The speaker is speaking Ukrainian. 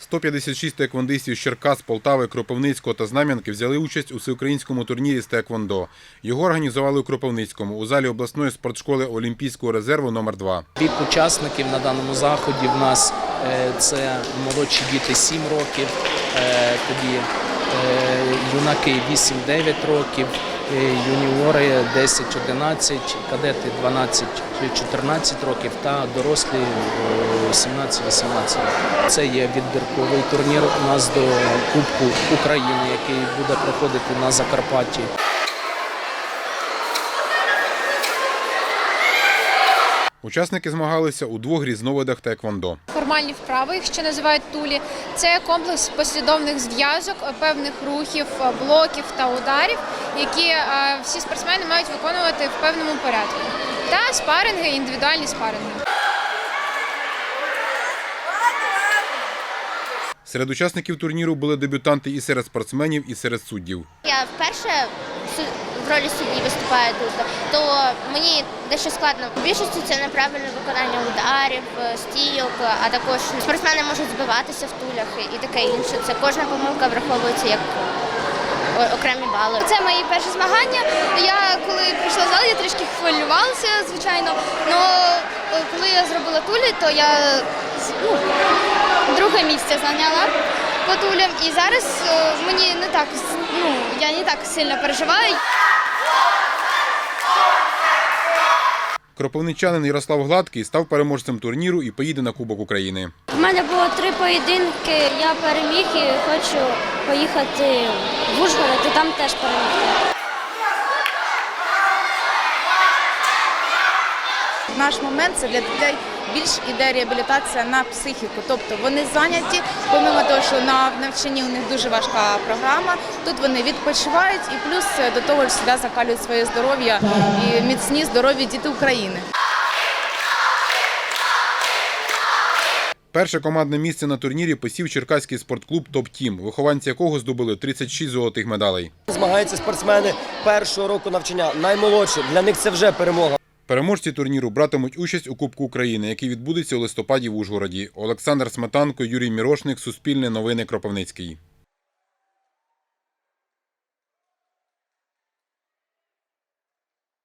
156 теквондистів з Черкас, Полтави, Кропивницького та Знам'янки взяли участь у всеукраїнському турнірі з теквондо. Його організували у Кропивницькому у залі обласної спортшколи Олімпійського резерву номер 2 Вік учасників на даному заході в нас е, це молодші діти 7 років, е, тоді е, юнаки 8-9 років, юніори 10-11, кадети 12-14 років та дорослі е, 17-18 років. Це є відбірковий турнір у нас до Кубку України, який буде проходити на Закарпатті. Учасники змагалися у двох різновидах теквондо. Формальні вправи, їх ще називають тулі. Це комплекс послідовних зв'язок, певних рухів, блоків та ударів, які е, всі спортсмени мають виконувати в певному порядку. Та спаринги, індивідуальні спаринги. Серед учасників турніру були дебютанти і серед спортсменів, і серед суддів. Я вперше в ролі судді виступаю тут, то мені дещо складно. В більшості це неправильне виконання ударів, е, стійок, а також спортсмени можуть збиватися в тулях і таке інше. Це кожна помилка враховується як окремі бали. Це мої перші змагання. Я коли прийшла в зал, я трішки хвилювалася, звичайно. Але коли я зробила тулі, то я місце зайняла по тулям. І зараз е, мені не так ну, я не так сильно переживаю. Кропивничанин Ярослав Гладкий став переможцем турніру і поїде на Кубок України. У мене було три поєдинки, я переміг і хочу поїхати в Ужгород і там теж перемогти. Наш момент це для дітей більш іде реабілітація на психіку. Тобто вони зайняті, помимо того, що на навчанні у них дуже важка програма. Тут вони відпочивають і плюс до того ж сюди закалюють своє здоров'я і міцні здорові діти України. Перше командне місце на турнірі посів черкаський спортклуб Топ Тім, вихованці якого здобули 36 золотих медалей. Змагаються спортсмени першого року навчання, наймолодші. Для них це вже перемога. Переможці турніру братимуть участь у Кубку України, який відбудеться у листопаді в Ужгороді. Олександр Сметанко, Юрій Мірошник, Суспільне новини Кропивницький.